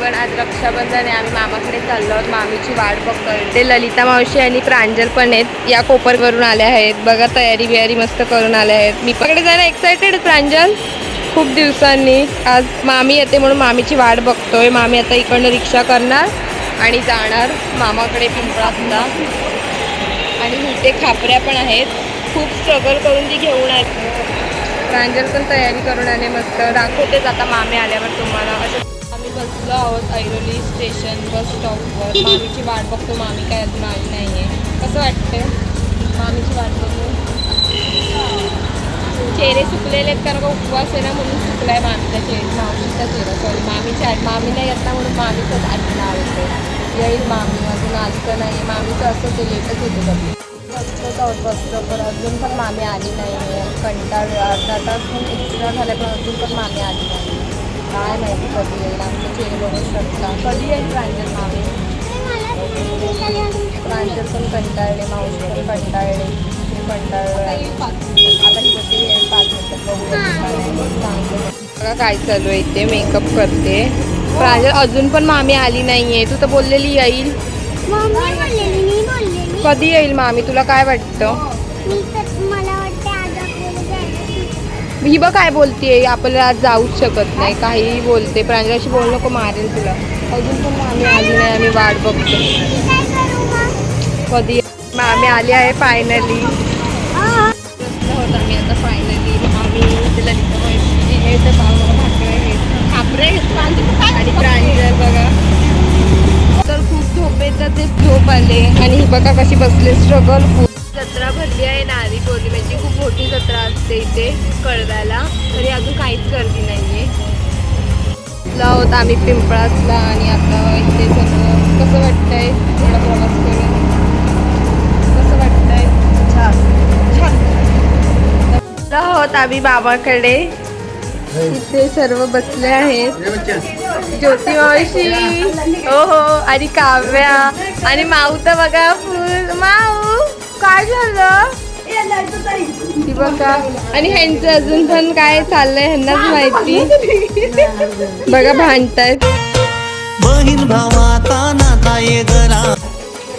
पण आज रक्षाबंधन आहे. आम्ही मामाकडे चाललो आहोत. मामीची वाट बघतोय ते ललिता मावशी आणि प्रांजल पण आहेत. या कोपर करून आल्या आहेत. बघा तयारी बियारी मस्त करून आल्या आहेत. मी पकडे जायला एक्सायटेड प्रांजल. खूप दिवसांनी. आज मामी येते म्हणून मामीची वाट बघतोय. मामी आता इकडनं रिक्षा करणार आणि जाणार मामाकडे पिंपळातला. आणि इथे खापऱ्या पण आहेत. खूप स्ट्रगल करून ती घेऊन आहेत प्रांजल पण तयारी करून आले मस्त. दाखवतेच आता मामी आल्यावर तुम्हाला. असं आम्ही बसलो आहोत ऐरोली स्टेशन बस स्टॉपवर. मामीची वाट बघतो मामी काय अजून आली नाही आहे कसं वाटतं मामीची वाट बघतो चेहरे सुकलेले आहेत कारण का उपवास आहे ना म्हणून सुकलाय मामीचा चेहरा. मावशीचा चेहरा सॉरी मामीची आठ. मामी नाही येत ना म्हणून मामीचंच आठवण आवडते येईल मामी अजून आजचं नाही मामीचं असं ते लेटच येते कधी. बसतोच आहोत बसतो पण अजून पण मामी आली नाही आहे कंटाळ अर्धा तास पण एक्स्ट्रा झाल्या पण अजून पण मामी आली नाही काय माहिती कधी येईल आमचे चेहरे बघू शकता. कधी येईल प्रांजल मामी? प्रांजल पण कंटाळले मावशी पण कंटाळले मी कंटाळलो आहे. आता किती येईल पाच बघा काय चालू आहे इथे मेकअप करते. प्रांजल अजून पण मामी आली नाहीये. तू तर बोललेली येईल. कधी येईल मामी? तुला काय वाटतं? ही बघ काय बोलतेय आपल्याला आज जाऊच शकत नाही. काहीही बोलते. प्रांजलाशी बोल नको मारेल तुला. अजून पण मामी आली नाही आम्ही वाट बघतो कधी मामी आली आहे फायनली आ, होत आता फायनली मामी तिला हे ते पाव भाकरे हे आणि प्रांजल बघा. तर खूप झोप येतात ते झोप आले. आणि ही बघा कशी बसले. स्ट्रगल खूप. जत्रा भरली आहे नारी पौर्णिमेची. खूप मोठी जत्रा असते इथे कळव्याला. तरी अजून काहीच गर्दी नाही आहे आहोत आम्ही पिंपळासला आणि आता इथे सगळं कसं वाटतंय? थोडा प्रवास करून. कसं वाटतंय? छान. छान. आहोत आम्ही बाबाकडे. इथे सर्व बसले आहेत. ज्योती मावशी. हो हो आणि काव्या. आणि माऊ तर बघा फुल. माऊ काय झालं? बघा. आणि ह्यांचं अजून पण काय चाललंय ह्यांनाच माहिती. बघा भांडतायत.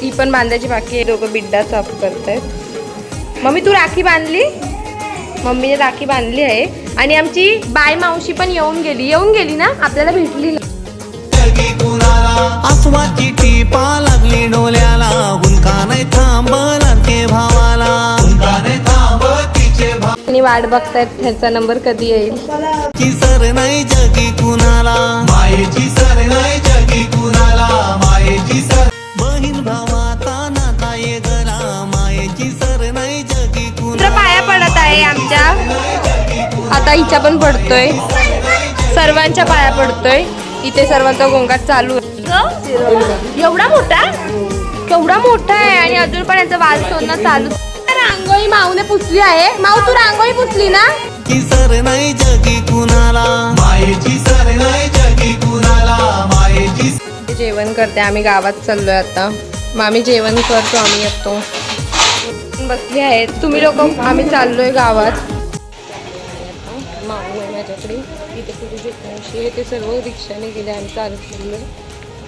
ही पण बांधायची बाकी आहे. दोघं बिड्डा साफ करतायत. मम्मी तू राखी बांधली? मम्मीने राखी बांधली आहे. आणि आमची बाय मावशी पण येऊन गेली. येऊन गेली ना? आपल्याला भेटली ना. लागली डोल्याला हुंका नाही थांबला. वाट बघतायत ह्याचा नंबर कधी येईल? सर नाही जगी कुणाला. मायेची सर नाही जगी कुणाला. मायेची सर बहीण भावाचा नाता ये गरा मायेची सर नाही जगी कुणाला. पाया पडत आहे आमच्या. आता हिच्या पण पडतोय. सर्वांच्या पाया पडतोय. इथे सर्वांचा गोंगाट चालू आहे. एवढा मोठा? केवढा मोठा आहे? आणि अजून पण यांचं वाल सोडणं चालू रांगोळी माऊने पुसली आहे. माऊ तू रांगोळी पुसली ना? की सर नाही जगी कुणाला. मायेची सर नाही जगी कुणाला. मायेची जेवण करते आम्ही गावात चाललोय आता. मामी जेवण करतो आम्ही येतो. बसली आहेत तुम्ही लोक आम्ही चाललोय गावात. माऊ आहे माझ्याकडे. इथे कुठे आहे ते सर्व रिक्षाने गेले आम्ही चालत चाललोय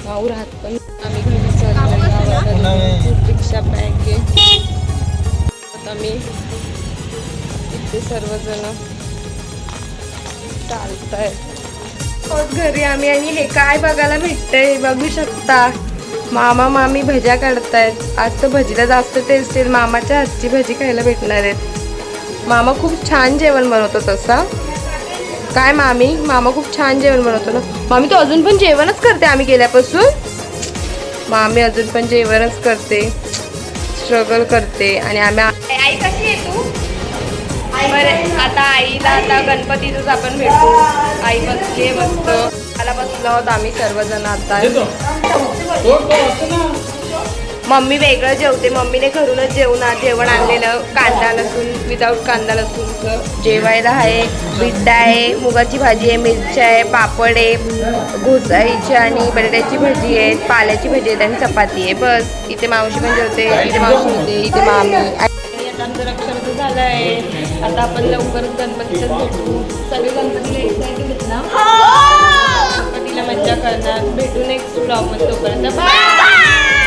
माऊ राहत पण आम्ही घरी चाललोय गावात. रिक्षा पॅक आहे. आम्ही इथे सर्वजण चालत आहेत घरी आम्ही आणि हे काय बघायला भेटतंय बघू शकता. मामा मामी भज्या काढतायत. आज तर भजीला जास्त टेस्ट येईल. मामाच्या हातची भजी खायला भेटणार आहेत. मामा खूप छान जेवण बनवतो तसा. काय मामी? मामा खूप छान जेवण बनवतो ना. मामी तू अजून पण जेवणच करते आम्ही गेल्यापासून? मामी अजून पण जेवणच करते. स्ट्रगल करते आणि आम्ही बरं आता आईला आता गणपतीतच आपण भेटू. आई बसली मस्त. मला बसलो आहोत आम्ही सर्वजण आता. मम्मी वेगळं जेवते. मम्मीने घरूनच जेवण जेवण आणलेलं. कांदा लसूण विदाऊट कांदा लसूणचं जेवायला आहे. बिड्डा आहे. मुगाची भाजी आहे मिरच्या आहे पापड आहे घोसाळीची आणि बटाट्याची भाजी आहे पाल्याची भाजी आहे आणि चपाती आहे. बस. इथे मावशी पण जेवते इथे मावशी होते इथे मामी. आणि आता आमचं रक्षाबंधन झालं आहे आता आपण लवकरच गणपतीचं भेटू सगळे गणपतीला एक्साइटेड आहेत ना गणपतीला मज्जा करणार भेटू नेक्स्ट ब्लॉगमध्ये तोपर्यंत बाय